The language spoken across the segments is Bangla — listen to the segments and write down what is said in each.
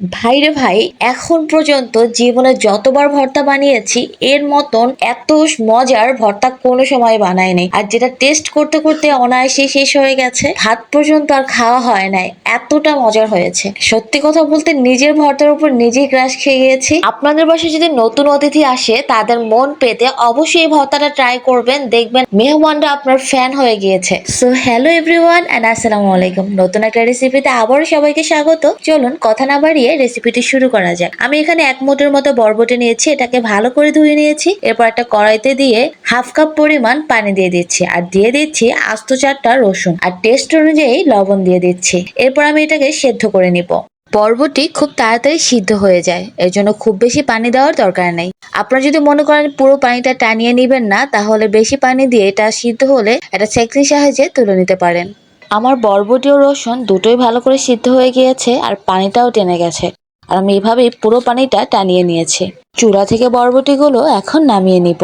ভাইরে ভাই, এখন পর্যন্ত জীবনে যতবার ভর্তা বানিয়েছি, এর মতন এত মজার ভর্তা কোনো সময় বানায়নি আর যেটা টেস্ট করতে করতে অনায়াসে শেষ হয়ে গেছে, ভাত পর্যন্ত আর খাওয়া হয় নাই। এতটা মজার হয়েছে। সত্যি কথা বলতে নিজের ভর্তার উপর নিজেই ক্রাশ খেয়ে গিয়েছি। আপনাদের বাসায় যদি নতুন অতিথি আসে, তাদের মন পেতে অবশ্যই এই ভর্তাটা ট্রাই করবেন। দেখবেন মেহমানরা আপনার ফ্যান হয়ে গিয়েছে। সো হ্যালো এভরিওয়ান এন্ড আসসালামু আলাইকুম। নতুন একটা রেসিপিতে আবারও সবাইকে স্বাগত। চলুন, কথা না বাড়িয়ে রেসিপিটি শুরু করা যাক। আমি এখানে এক মুঠের মতো বরবটি নিয়েছি, এটাকে ভালো করে ধুয়ে নিয়েছি। এরপর একটা কড়াইতে দিয়ে হাফ কাপ পরিমাণ পানি দিয়ে দিচ্ছি আর দিয়ে দিচ্ছি আস্ত চারটা রসুন আর টেস্ট অনুযায়ী লবণ দিয়ে দিচ্ছি। এরপর আমি এটাকে সেদ্ধ করে নিব। বরবটি খুব তাড়াতাড়ি সিদ্ধ হয়ে যায়, এর জন্য খুব বেশি পানি দেওয়ার দরকার নেই। আপনারা যদি মনে করেন পুরো পানিটা টানিয়ে নেবেন না, তাহলে বেশি পানি দিয়ে এটা সিদ্ধ হলে এটা সেকনির সাহায্যে তুলে নিতে পারেন। আমার বরবটি ও রসুন দুটোই ভালো করে সিদ্ধ হয়ে গিয়েছে আর পানিটাও টেনে গেছে। আর আমি এভাবেই পুরো পানিটা টানিয়ে নিয়েছি। চূড়া থেকে বরবটিগুলো এখন নামিয়ে নিব।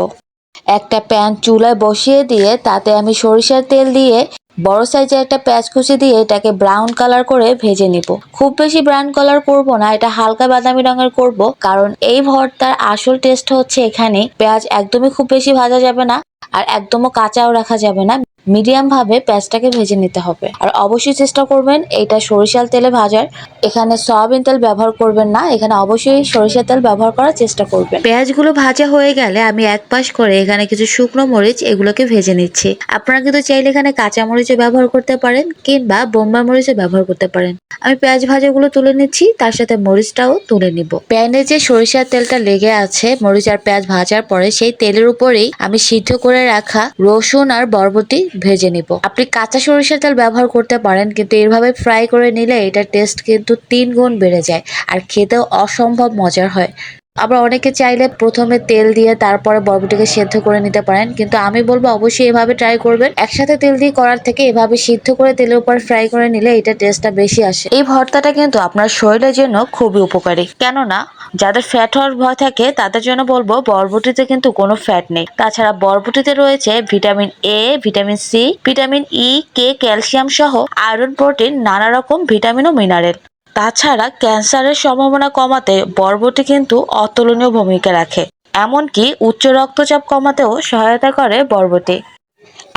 একটা প্যান চুলায় বসিয়ে দিয়ে তাতে আমি সরিষার তেল দিয়ে বড় সাইজের একটা পেঁয়াজ কুচি দিয়ে এটাকে ব্রাউন কালার করে ভেজে নিব। খুব বেশি ব্রাউন কালার করব না, এটা হালকা বাদামি রঙের করব, কারণ এই ভর্তার আসল টেস্ট হচ্ছে এখানে পেঁয়াজ একদমই খুব বেশি ভাজা যাবে না আর একদমও কাঁচাও রাখা যাবে না। মিডিয়াম ভাবে পেঁয়াজটাকে ভেজে নিতে হবে। আর অবশ্যই চেষ্টা করবেন এটা সরিষার তেলে ভাজার। এখানে সয়াবিন তেল ব্যবহার করবেন না, এখানে অবশ্যই সরিষার তেল ব্যবহার করার চেষ্টা করবেন। পেঁয়াজগুলো ভাজা হয়ে গেলে আমি এক পাশ করে এখানে কিছু শুকনো মরিচ এগুলোকে ভেজে নিচ্ছি। আপনারা কিন্তু চাইলে এখানে কাঁচা মরিচও ব্যবহার করতে পারেন কিংবা বোম্বা মরিচও ব্যবহার করতে পারেন। আমি পেঁয়াজ ভাজাগুলো তুলে নিচ্ছি, তার সাথে মরিচটাও তুলে নিব। প্যানে যে সরিষার তেলটা লেগে আছে, মরিচ আর পেঁয়াজ ভাজার পরে সেই তেলের উপরেই আমি সিদ্ধ করে রাখা রসুন আর বরবটি ভেজে নিব। আপনি কাঁচা সরিষার তেল ব্যবহার করতে পারেন, কিন্তু এভাবে ফ্রাই করে নিলে এটার টেস্ট কিন্তু তিন গুণ বেড়ে যায়, আর খেতেও অসম্ভব মজার হয়। আবার অনেকে চাইলে প্রথমে তেল দিয়ে তারপরে বরবটিকে সেদ্ধ করে নিতে পারেন, কিন্তু আমি বলব অবশ্যই এভাবে ট্রাই করবেন। একসাথে তেল দিয়ে করার থেকে এভাবে সিদ্ধ করে তেলের উপর ফ্রাই করে নিলে এটা টেস্টটা বেশি আসে। এই ভর্তাটা কিন্তু আপনার শরীরের জন্য খুবই উপকারী। কেননা যাদের ফ্যাট হওয়ার ভয় থাকে, তাদের জন্য বলব বরবটিতে কিন্তু কোনো ফ্যাট নেই। তাছাড়া বরবটিতে রয়েছে vitamin A vitamin C vitamin E K calcium সহ আয়রন প্রোটিন নানা রকম ভিটামিন ও মিনারেল তাছাড়া ক্যান্সারের সম্ভাবনা কমাতে বরবটি কিন্তু অতুলনীয় ভূমিকা রাখে। এমনকি উচ্চ রক্তচাপ কমাতেও সহায়তা করে বরবটি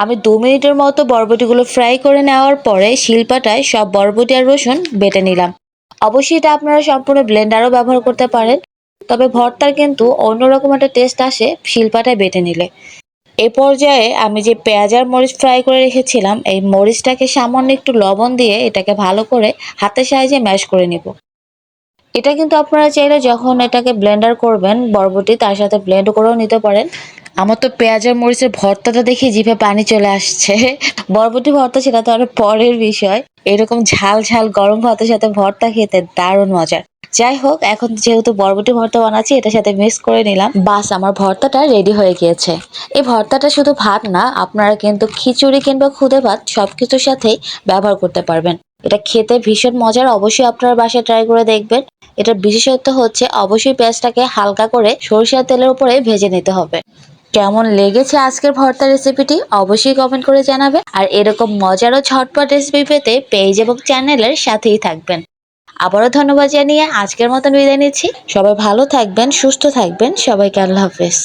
আমি দু মিনিটের মতো বরবটিগুলো ফ্রাই করে নেওয়ার পরে শিলপাটায় সব বরবটি আর রসুন বেটে নিলাম। অবশ্যই এটা আপনারা সম্পূর্ণ ব্লেন্ডারও ব্যবহার করতে পারেন। তবে ভর্তার কিন্তু অন্যরকম একটা টেস্ট আসে শিলপাটায় বেটে নিলে। এ পর্যায়ে আমি যে পেঁয়াজ আর মরিচ ফ্রাই করে রেখেছিলাম, এই মরিচটাকে সামান্য একটু লবণ দিয়ে এটাকে ভালো করে হাতের সাহায্যে ম্যাশ করে নিব। এটা কিন্তু আপনারা চাইলে যখন এটাকে ব্লেন্ডার করবেন, বরবটি তার সাথে ব্লেন্ড করেও নিতে পারেন। আমার তো পেঁয়াজ আর মরিচের ভর্তাটা দেখে জিভে পানি চলে আসছে। বরবটি ভর্তা সেটা তো আরও পরের বিষয়। এরকম ঝাল ঝাল গরম ভাতের সাথে ভর্তা খেতে দারুণ মজার যাই হোক এখন যেহেতু বরবটি ভর্তা বানাচ্ছি, এটার সাথে মিক্স করে নিলাম। বাস, আমার ভর্তাটা রেডি হয়ে গিয়েছে। এই ভর্তাটা শুধু ভাত না, আপনারা কিন্তু খিচুড়ি কিংবা খুদে ভাত সব কিছুর সাথেই ব্যবহার করতে পারবেন। এটা খেতে ভীষণ মজার, অবশ্যই আপনারা বাসায় ট্রাই করে দেখবেন। এটার বিশেষত্ব হচ্ছে, অবশ্যই পেঁয়াজটাকে হালকা করে সরিষার তেলের উপরে ভেজে নিতে হবে। কেমন লেগেছে আজকের ভর্তা রেসিপিটি অবশ্যই কমেন্ট করে জানাবে আর এরকম মজার ও ঝটপট রেসিপি পেতে পেজ এবং চ্যানেলের সাথেই থাকবেন। আবারও ধন্যবাদ জানিয়ে আজকের মতন বিদায় নিচ্ছি। সবাই ভালো থাকবেন, সুস্থ থাকবেন। সবাইকে আল্লাহ হাফেজ।